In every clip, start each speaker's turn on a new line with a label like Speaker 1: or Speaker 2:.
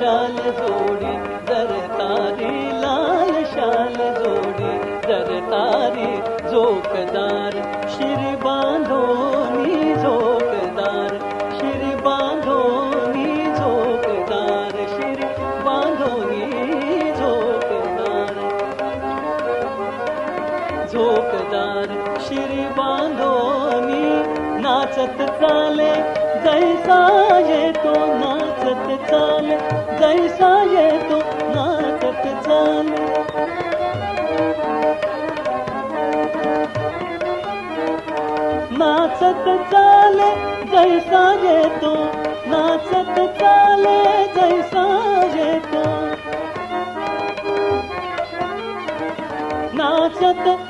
Speaker 1: शाल जोडी जर तारी लाल शाल जोडी जर तारी जोकदार शिर बांधोनी झोकदार शिर बांधोनी झोकदार शिर बांधोनी झोकदार झोकदार शिर बांधोनी नाचत चाले जैसा येतो ना चाल कैसा ये तो नाटक चाल नाचत चाले जैसा ये तो नाचत चाले जैसा ये तो। नाचत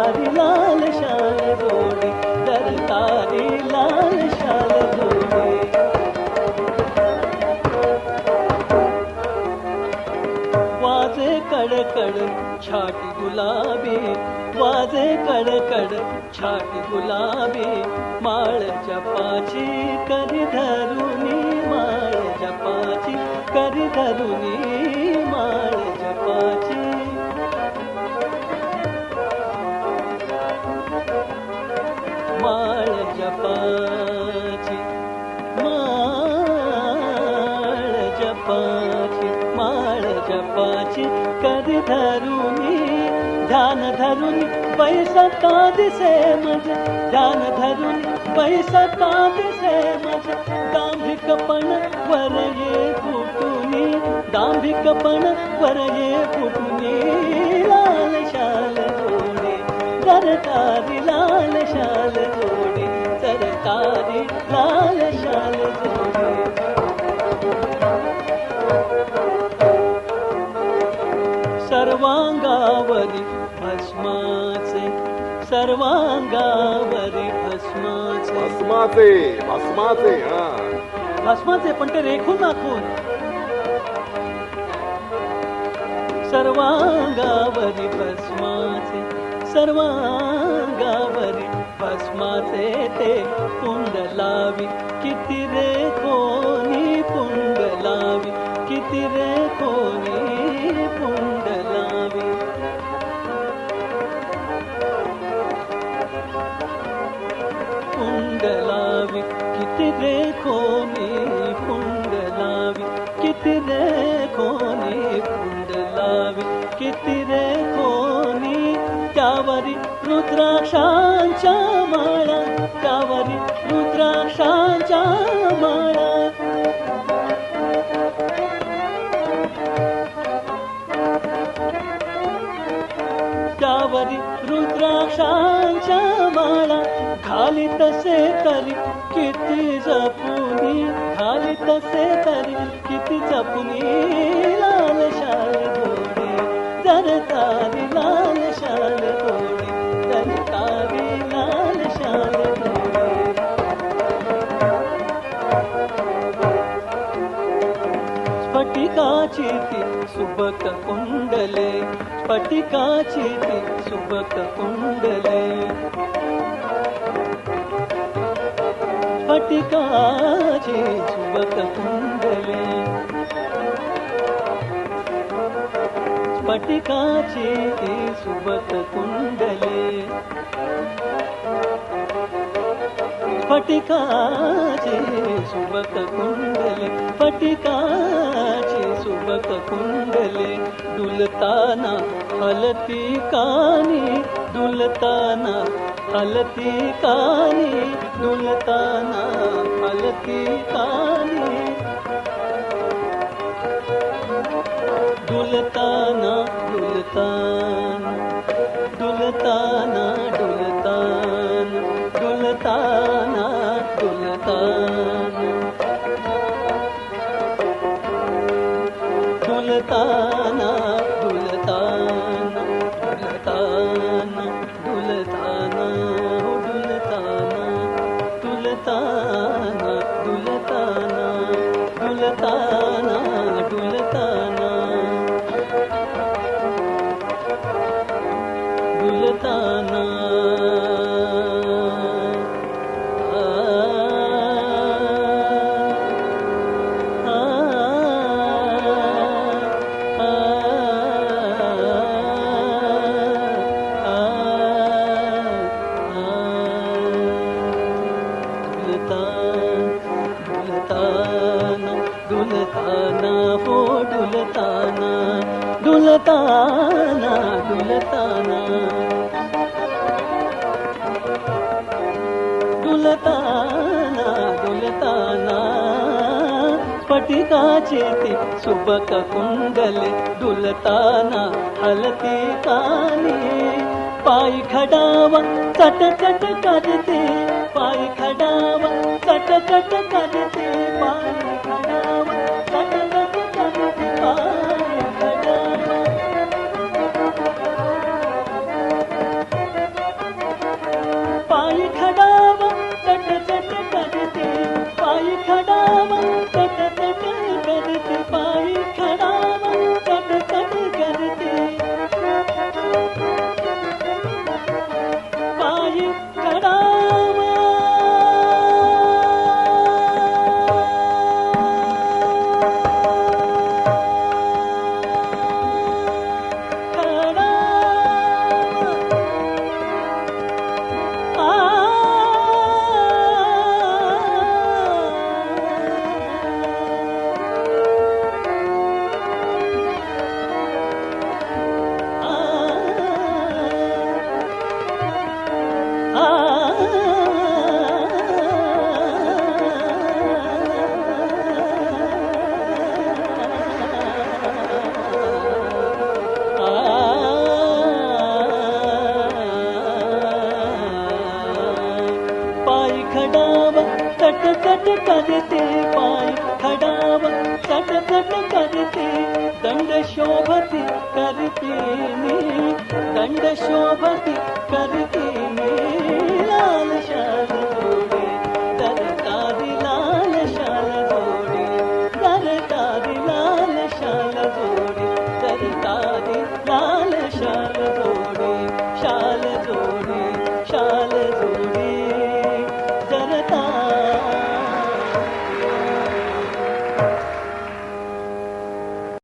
Speaker 1: गुलाबी, वाजे कडकड छाट गुलाबी। माल जपाची, कर धरुनी माळच्या जपाची, कर धरुनी माळच्या पाची माळच्या पाची माळच्या धरुनी ध्यान धरी पैस से मज ध्यान धर पैस काद सेम दाभकपन वरगे भुटुनी दाभकपन वरगे कुटुनी लाल शाल जोडे करतारी लाल शाल लालशाल भस्माचे भस्माचे
Speaker 2: हा.
Speaker 1: भस्माचे पण ते रेखून नाखून सर्वांगावरी भस्माचे सर्वांगावरी भस्माचे ते पुंड लावी. किती रे किती रे कोणी पुंड लावी किती रे कोणी त्यावरी रुद्राक्षांच्या माळा त्यावरी रुद्राक्षांच्या माळा. त्यावरी रुद्राक्षांच्या माळा खाली तसे तरी किती जपुनी खाली तसे तरी किती जपुनी लाल शाल जोडी जर तारी लाल शाल जोडी जर तारी लाल शाल जोडी स्फटिकाची ती सुबक कुंडले स्फटिकाची ती सुबक कुंडले పటికా చేతి సుబత కుండలే. పటికాచే సుబత కుండలే. పటికాచే సుబత కుండలే. దులతానా హలతి కాని దులతానా హలతి కాని దులతానా హలతి కాని. डुल फुलताना تلان گلتان گلتانا پوءِ گل طعنا گل దొలతానా దొలతానా? పటికా చేతి సుబక కుండలే దులతానా హలతే కానే? పాయి ఖడావ చట చట కదతే పాయి ఖడావ చట చట కదతే పాయి ఖడావ चट करते पाय खडावा चट चट करते दंड शोभती करते मी दंड शोभती करते मी। लाल शाल